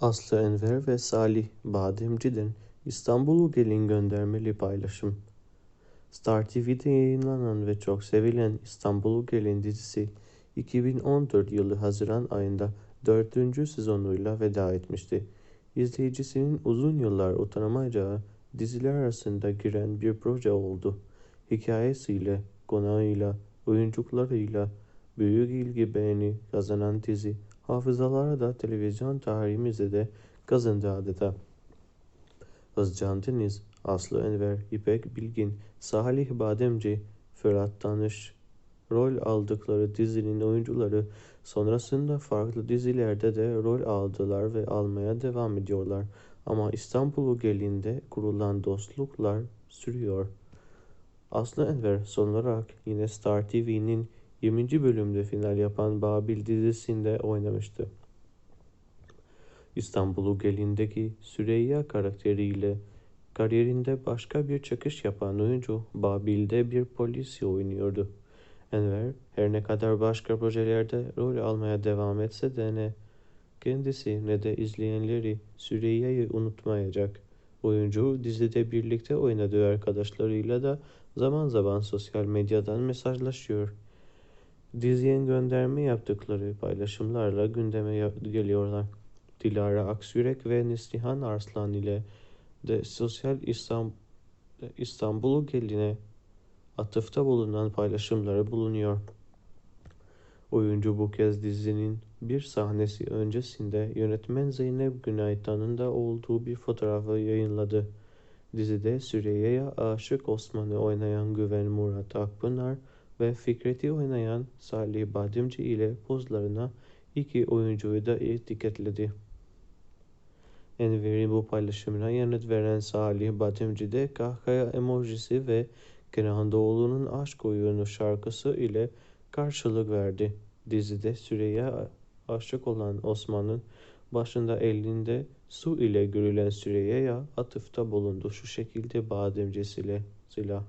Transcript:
Aslı Enver ve Salih Bademci'den İstanbul'u gelin göndermeli paylaşım. Star TV'de yayınlanan ve çok sevilen İstanbul'u gelin dizisi 2014 yılı Haziran ayında 4. sezonuyla veda etmişti. İzleyicisinin uzun yıllar utanamayacağı diziler arasında giren bir proje oldu. Hikayesiyle, konağıyla, oyunculuklarıyla büyük ilgi beğeni kazanan dizi hafızalara da televizyon tarihimizde de kazındı adeta. Özcan Deniz, Aslı Enver, İpek Bilgin, Salih Bademci, Ferhat Tanış rol aldıkları dizinin oyuncuları sonrasında farklı dizilerde de rol aldılar ve almaya devam ediyorlar. Ama İstanbul'u gelinde kurulan dostluklar sürüyor. Aslı Enver son olarak yine Star TV'nin 20. bölümde final yapan Babil dizisinde oynamıştı. İstanbul'u gelindeki Süreyya karakteriyle kariyerinde başka bir çıkış yapan oyuncu Babil'de bir polisi oynuyordu. Enver her ne kadar başka projelerde rol almaya devam etse de ne kendisi ne de izleyenleri Süreyya'yı unutmayacak. Oyuncu dizide birlikte oynadığı arkadaşlarıyla da zaman zaman sosyal medyadan mesajlaşıyor. Diziye gönderme yaptıkları paylaşımlarla gündeme geliyorlar. Dilara Aksürek ve Neslihan Arslan ile de Sosyal İstanbul, İstanbul'u geline atıfta bulunan paylaşımları bulunuyor. Oyuncu bu kez dizinin bir sahnesi öncesinde yönetmen Zeynep Günaytan'ın da olduğu bir fotoğrafı yayınladı. Dizide Süreyya Aşık Osman'ı oynayan Güven Murat Akpınar ve Fikret'i oynayan Salih Bademci ile pozlarına iki oyuncuyu da etiketledi. Enver'in bu paylaşımına yanıt veren Salih Bademci de kahkaha emojisi ve Kenan Doğulu'nun Aşk Oyunu şarkısı ile karşılık verdi. Dizide Süreyya aşık olan Osman'ın başında elinde su ile görülen Süreyya'ya atıfta bulundu. Şu şekilde bademcisiyle silah.